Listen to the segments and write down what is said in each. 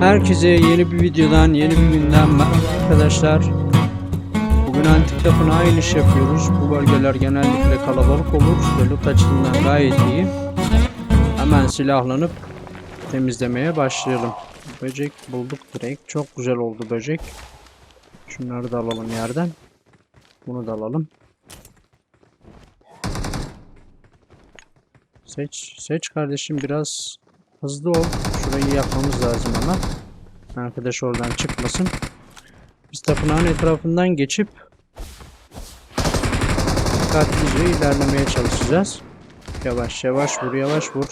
Herkese yeni bir videodan, yeni bir günden merhaba arkadaşlar. Bugün antik tapınağa iniş yapıyoruz. Bu bölgeler genellikle kalabalık olur ve loot açısından gayet iyi. Hemen silahlanıp temizlemeye başlayalım. Böcek bulduk direkt. Çok güzel oldu böcek. Şunları da alalım yerden. Bunu da alalım. Seç, seç kardeşim biraz hızlı ol. Şurayı yapmamız lazım hemen. Arkadaş oradan çıkmasın. Biz tapınağın etrafından geçip dikkatlice ilerlemeye çalışacağız. Yavaş yavaş vur yavaş vur.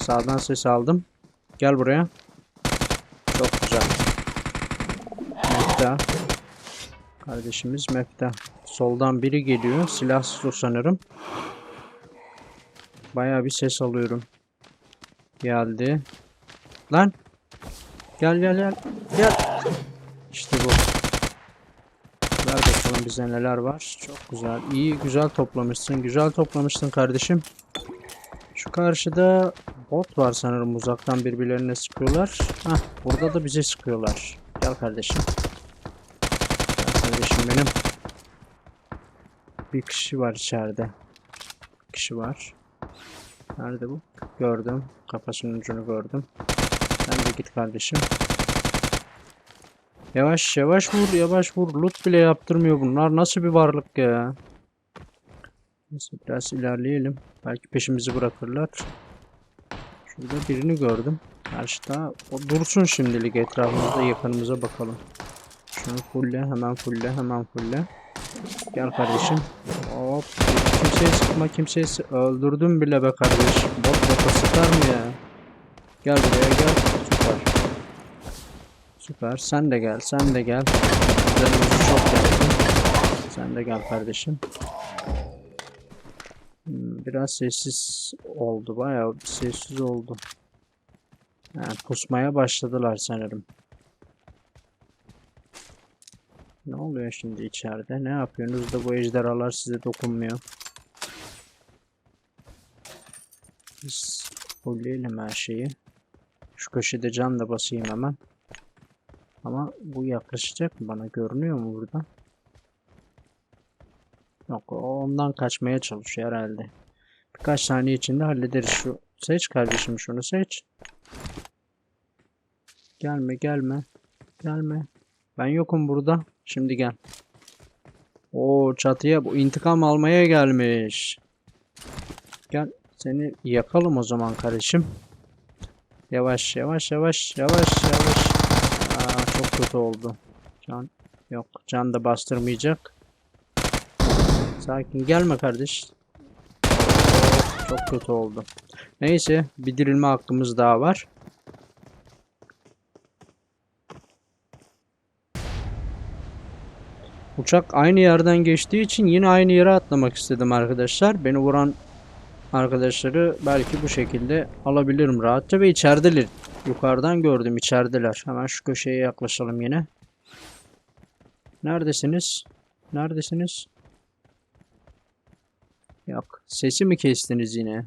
Sağdan ses aldım. Gel buraya. Çok güzel. Mefta. Kardeşimiz Mefta. Soldan biri geliyor. Silahsız o sanırım. Bayağı bir ses alıyorum. Geldi. Lan. Gel gel gel. Gel. İşte bu. Ver bakalım bize neler var. Çok güzel. İyi güzel toplamışsın. Güzel toplamışsın kardeşim. Şu karşıda bot var sanırım uzaktan birbirlerine sıkıyorlar. Hah burada da bize sıkıyorlar. Gel kardeşim. Gel kardeşim benim. Bir kişi var içeride. Bir kişi var. Nerede bu? Gördüm. Kafasının ucunu gördüm. Git kardeşim. Yavaş yavaş vur yavaş vur. Loot bile yaptırmıyor bunlar. Nasıl bir varlık ya? Neyse biraz ilerleyelim. Belki peşimizi bırakırlar. Şurada birini gördüm. Karşıda. O dursun şimdilik etrafımızda yakınımıza bakalım. Şunu fulle hemen fulle hemen fulle. Gel kardeşim. Hop. Kimseye sıkma kimseye sı- Öldürdüm bile be kardeş. Bot bota sıkar mı ya? Gel buraya gel. Süper. Sen de gel. Sen de gel. Canımızı çok yaktın. Sen de gel kardeşim. Hmm, Biraz sessiz oldu. Bayağı sessiz oldu. Ha, pusmaya başladılar sanırım. Ne oluyor şimdi içeride? Ne yapıyorsunuz da bu ejderhalar size dokunmuyor? Biz fullleyelim her şeyi. Şu köşede can da basayım hemen. Ama bu yaklaşacak mı bana? Görünüyor mu burada? Yok o ondan kaçmaya çalışıyor herhalde. Birkaç saniye içinde hallederiz şu. Seç kardeşim şunu seç. Gelme gelme. Gelme. Ben yokum burada. Şimdi gel. Oo çatıya bu intikam almaya gelmiş. Gel seni yakalım o zaman kardeşim. Yavaş yavaş yavaş yavaş yavaş. Çok kötü oldu. Can yok. Can da bastırmayacak. Sakin gelme kardeş. Çok kötü oldu. Neyse bir dirilme hakkımız daha var. Uçak aynı yerden geçtiği için yine aynı yere atlamak istedim arkadaşlar. Beni vuran arkadaşları belki bu şekilde alabilirim rahatça ve içerideler. Yukarıdan gördüm içerideler. Hemen şu köşeye yaklaşalım yine. Neredesiniz? Neredesiniz? Yok. Sesi mi kestiniz yine?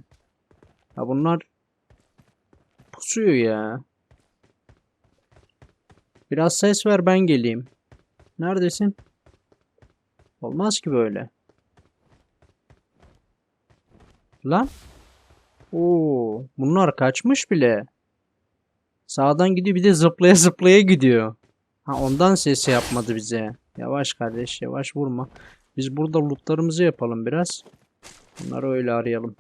Ha bunlar pusuyor ya. Biraz ses ver ben geleyim. Neredesin? Olmaz ki böyle. Lan. Oo, bunlar kaçmış bile. Sağdan gidiyor bir de zıplaya zıplaya gidiyor. Ha ondan ses yapmadı bize. Yavaş kardeş yavaş vurma. Biz burada lootlarımızı yapalım biraz. Bunları öyle arayalım.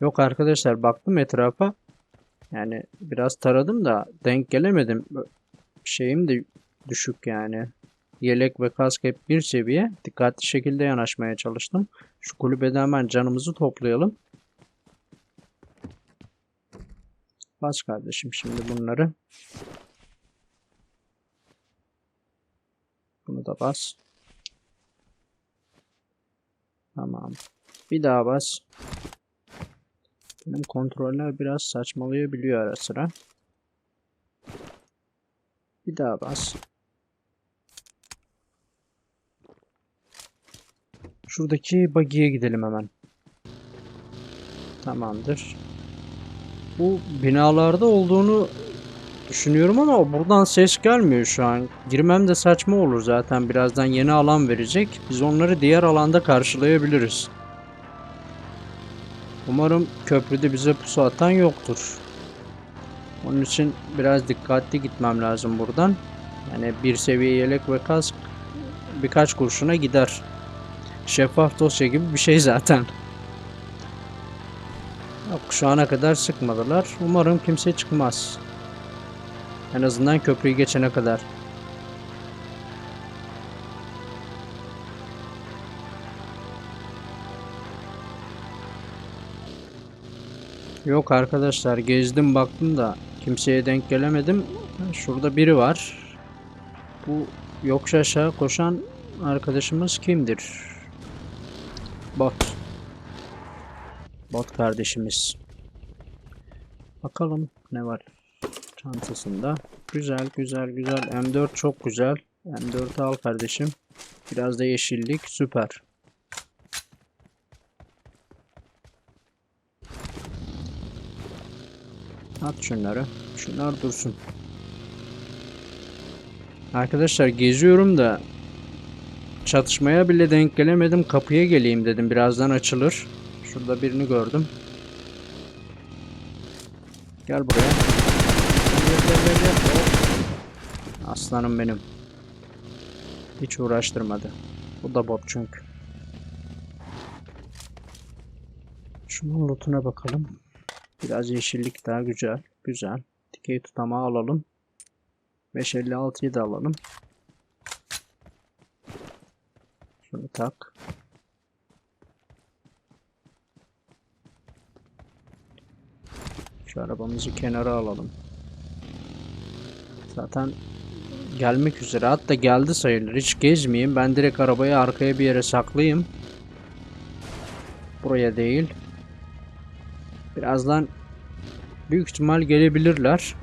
Yok arkadaşlar baktım etrafa. Yani biraz taradım da denk gelemedim. Şeyim de düşük yani. Yelek ve kask hep bir seviye. Dikkatli şekilde yanaşmaya çalıştım. Şu kulübede hemen canımızı toplayalım. Bas kardeşim şimdi bunları. Bunu da bas. Tamam. Bir daha bas. Benim kontroller biraz saçmalayabiliyor ara sıra. Bir daha bas. Şuradaki buggy'ye gidelim hemen. Tamamdır. Bu binalarda olduğunu düşünüyorum ama buradan ses gelmiyor şu an. Girmem de saçma olur zaten. Birazdan yeni alan verecek. Biz onları diğer alanda karşılayabiliriz. Umarım köprüde bize pusu atan yoktur. Onun için biraz dikkatli gitmem lazım buradan. Yani bir seviye yelek ve kask birkaç kurşuna gider. Şeffaf dosya gibi bir şey zaten. Şu ana kadar sıkmadılar. Umarım kimse çıkmaz. En azından köprüyü geçene kadar. Yok arkadaşlar gezdim baktım da kimseye denk gelemedim. Şurada biri var. Bu yokuş aşağı koşan arkadaşımız kimdir? Bot. Bot kardeşimiz. Bakalım ne var çantasında. Güzel güzel güzel. M4 çok güzel. M4 al kardeşim. Biraz da yeşillik süper. At şunları. Şunlar dursun. Arkadaşlar geziyorum da çatışmaya bile denk gelemedim. Kapıya geleyim dedim. Birazdan açılır. Şurada birini gördüm. Gel buraya. Aslanım benim. Hiç uğraştırmadı. Bu da bot çünkü. Şunun lootuna bakalım. Biraz yeşillik daha güzel. Güzel. Dikey tutamağı alalım. 556'yı da alalım. Şunu tak. Şu arabamızı kenara alalım. Zaten gelmek üzere. Hatta geldi sayılır. Hiç gezmeyeyim. Ben direkt arabayı arkaya bir yere saklayayım. Buraya değil. Birazdan büyük ihtimal gelebilirler.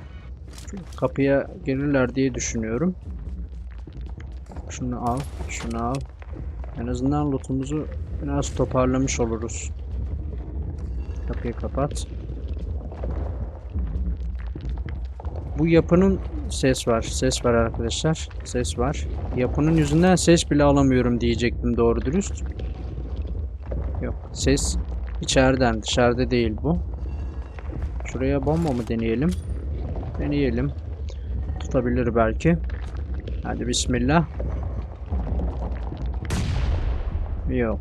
Kapıya gelirler diye düşünüyorum. Şunu al, şunu al. En azından lootumuzu biraz toparlamış oluruz. Kapıyı kapat. Bu yapının ses var. Ses var arkadaşlar. Ses var. Yapının yüzünden ses bile alamıyorum diyecektim doğru dürüst. Yok. Ses içeriden. Dışarıda değil bu. Şuraya bomba mı deneyelim? Deneyelim. Tutabilir belki. Hadi bismillah. Yok.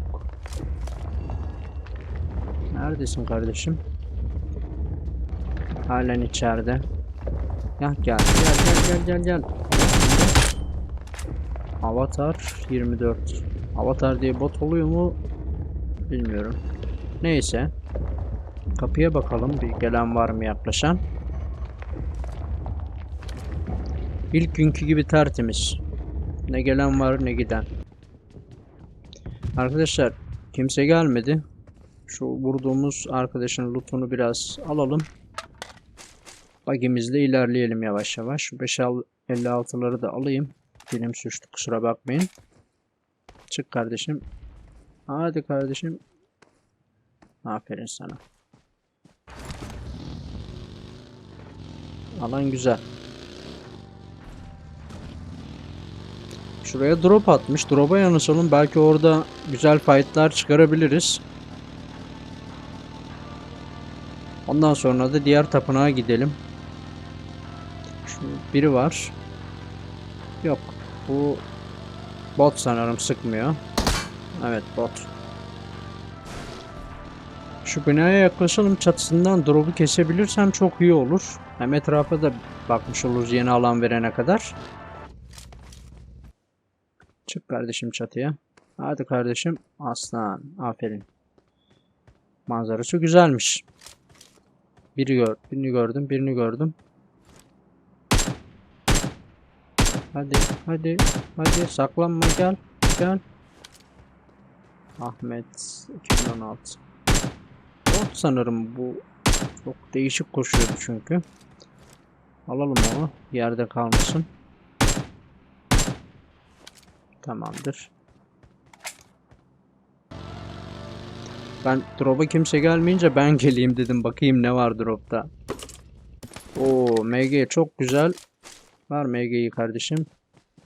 Neredesin kardeşim? Halen içeride. Ya gel gel gel gel gel gel. Avatar 24. Avatar diye bot oluyor mu? Bilmiyorum. Neyse. Kapıya bakalım bir gelen var mı yaklaşan. İlk günkü gibi tertemiz. Ne gelen var ne giden. Arkadaşlar kimse gelmedi. Şu vurduğumuz arkadaşın lootunu biraz alalım. Bagimizle ilerleyelim yavaş yavaş. Şu 556'ları da alayım. Dilim suçtu kusura bakmayın. Çık kardeşim. Hadi kardeşim. Aferin sana. Alan güzel. Şuraya drop atmış. Drop'a yanaşalım. Belki orada güzel fightlar çıkarabiliriz. Ondan sonra da diğer tapınağa gidelim. Biri var. Yok. Bu bot sanırım sıkmıyor. Evet bot. Şu binaya yaklaşalım çatısından drop'u kesebilirsem çok iyi olur. Hem etrafa da bakmış oluruz yeni alan verene kadar. Çık kardeşim çatıya. Hadi kardeşim. Aslan. Aferin. Manzarası güzelmiş. Biri gör, birini gördüm, birini gördüm. Hadi, hadi, hadi saklanma gel, gel. Ahmet 2016. Bot sanırım bu. Çok değişik koşuyordu çünkü. Alalım onu. Yerde kalmasın. Tamamdır. Ben drop'a kimse gelmeyince ben geleyim dedim. Bakayım ne var drop'ta. Oo MG çok güzel. Ver MG'yi kardeşim.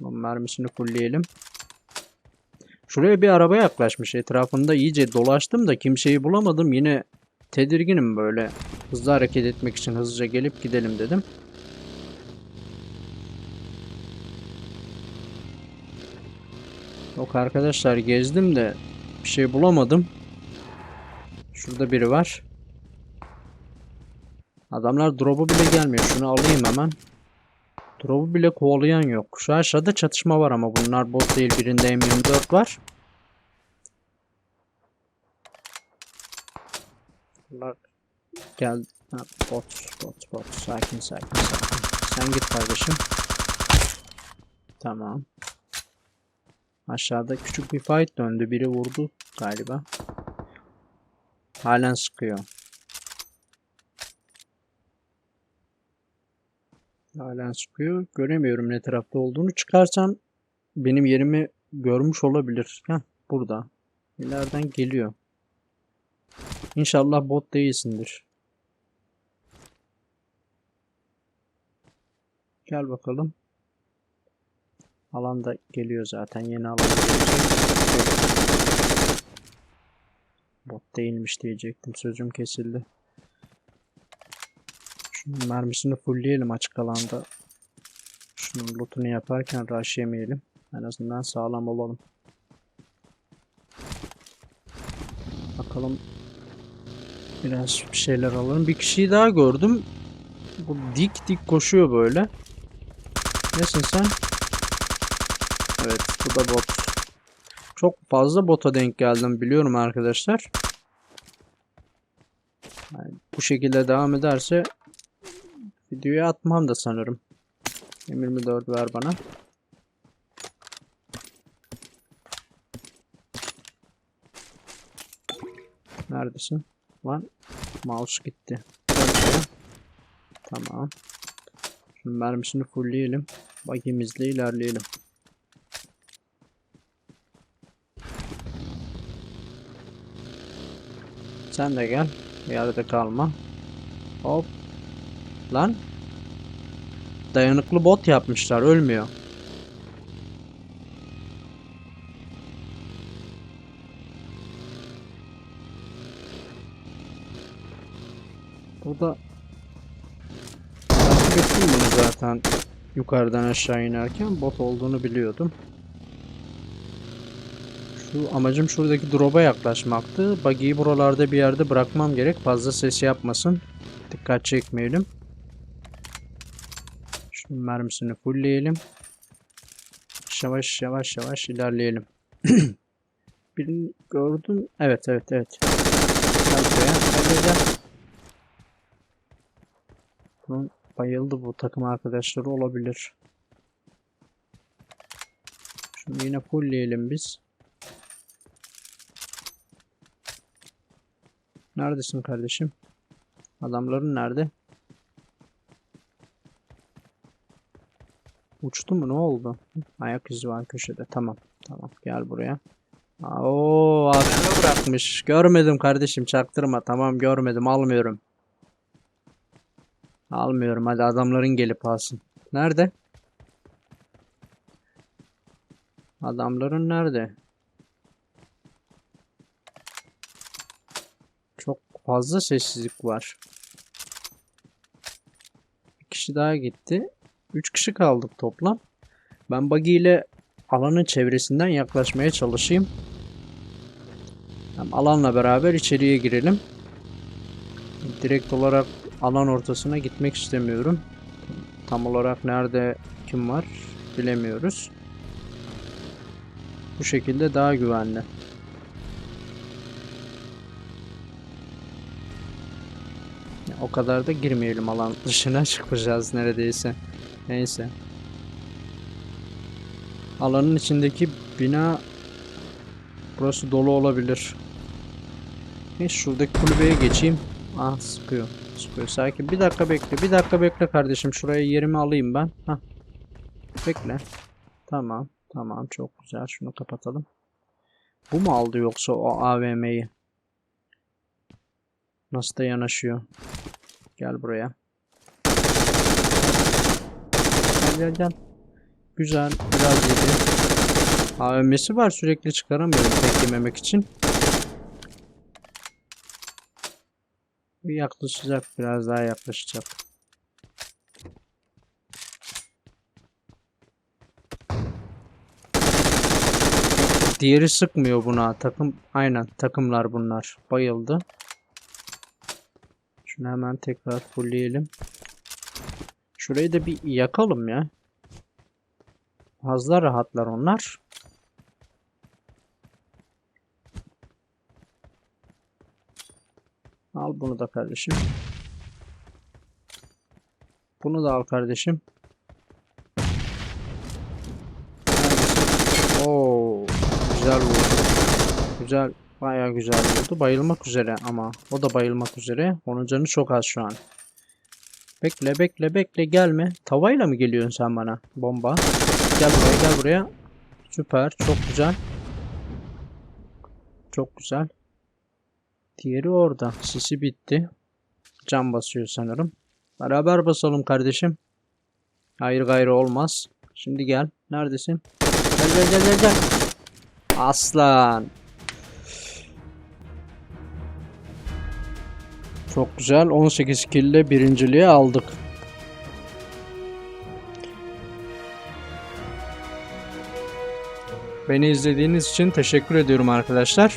Bunun mermisini fullleyelim. Şuraya bir araba yaklaşmış. Etrafında iyice dolaştım da kimseyi bulamadım. Yine tedirginim böyle. Hızlı hareket etmek için hızlıca gelip gidelim dedim. Yok arkadaşlar gezdim de bir şey bulamadım. Şurada biri var. Adamlar drop'u bile gelmiyor. Şunu alayım hemen. Drop'u bile kovalayan yok. Şu aşağıda çatışma var ama bunlar bot değil. Birinde M24 var. Bunlar gel. Bot, bot, bot. Sakin, sakin, sakin. Sen git kardeşim. Tamam. Aşağıda küçük bir fight döndü. Biri vurdu galiba. Halen sıkıyor. Halen sıkıyor. Göremiyorum ne tarafta olduğunu. Çıkarsam benim yerimi görmüş olabilir. Heh, burada. İleriden geliyor. İnşallah bot değilsindir. Gel bakalım. Alan da geliyor zaten. Yeni alan. Bot değilmiş diyecektim. Sözüm kesildi. Mermisini fullleyelim açık alanda. Şunun lootunu yaparken rush yemeyelim. En azından sağlam olalım. Bakalım. Biraz bir şeyler alalım. Bir kişiyi daha gördüm. Bu dik dik koşuyor böyle. Nesin sen? Evet bu da bot. Çok fazla bota denk geldim biliyorum arkadaşlar. Yani bu şekilde devam ederse videoyu atmam da sanırım. M24 ver bana. Neredesin? Lan mouse gitti. Tamam. Şimdi mermisini fullleyelim. Bagimizle ilerleyelim. Sen de gel. Yerde kalma. Hop. Lan. Dayanıklı bot yapmışlar. Ölmüyor. Burada takip ettim bunu zaten yukarıdan aşağı inerken bot olduğunu biliyordum. Şu amacım şuradaki drop'a yaklaşmaktı. Buggy'yi buralarda bir yerde bırakmam gerek. Fazla ses yapmasın. Dikkat çekmeyelim. Mermisini fullleyelim. Yavaş yavaş yavaş ilerleyelim. Birini gördüm. Evet evet evet. Bunun bayıldı bu takım arkadaşları olabilir. Şunu yine fullleyelim biz. Neredesin kardeşim? Adamların nerede? Uçtu mu? Ne oldu? Ayak izi var köşede. Tamam. Tamam. Gel buraya. Oo, AVM bırakmış. Görmedim kardeşim. Çaktırma. Tamam görmedim. Almıyorum. Almıyorum. Hadi adamların gelip alsın. Nerede? Adamların nerede? Çok fazla sessizlik var. Bir kişi daha gitti. 3 kişi kaldık toplam. Ben buggy ile alanın çevresinden yaklaşmaya çalışayım. Hem alanla beraber içeriye girelim. Direkt olarak alan ortasına gitmek istemiyorum. Tam olarak nerede kim var bilemiyoruz. Bu şekilde daha güvenli. O kadar da girmeyelim alan dışına çıkacağız neredeyse. Neyse. Alanın içindeki bina burası dolu olabilir. Neyse şuradaki kulübeye geçeyim. Ah sıkıyor. Sıkıyor. Sakin. Bir dakika bekle. Bir dakika bekle kardeşim. Şuraya yerimi alayım ben. Hah. Bekle. Tamam. Tamam. Çok güzel. Şunu kapatalım. Bu mu aldı yoksa o AVM'yi? Nasıl da yanaşıyor. Gel buraya. Gel gel. Güzel. Biraz yedi. AVM'si var sürekli çıkaramıyorum tek yememek için. Bir yaklaşacak. Biraz daha yaklaşacak. Diğeri sıkmıyor buna. Takım aynen takımlar bunlar. Bayıldı. Şunu hemen tekrar fullleyelim. Şurayı da bir yakalım ya. Fazla rahatlar onlar. Al bunu da kardeşim. Bunu da al kardeşim. Oo, güzel vurdu. Güzel, bayağı güzel vurdu. Bayılmak üzere ama o da bayılmak üzere. Onun canı çok az şu an. Bekle, bekle, bekle gelme. Tavayla mı geliyorsun sen bana? Bomba. Gel buraya, gel buraya. Süper, çok güzel. Çok güzel. Diğeri orada. Sisi bitti. Can basıyor sanırım. Beraber basalım kardeşim. Hayır gayrı olmaz. Şimdi gel. Neredesin? Gel gel gel gel gel. Aslan. Çok güzel. 18 kill ile birinciliği aldık. Beni izlediğiniz için teşekkür ediyorum arkadaşlar.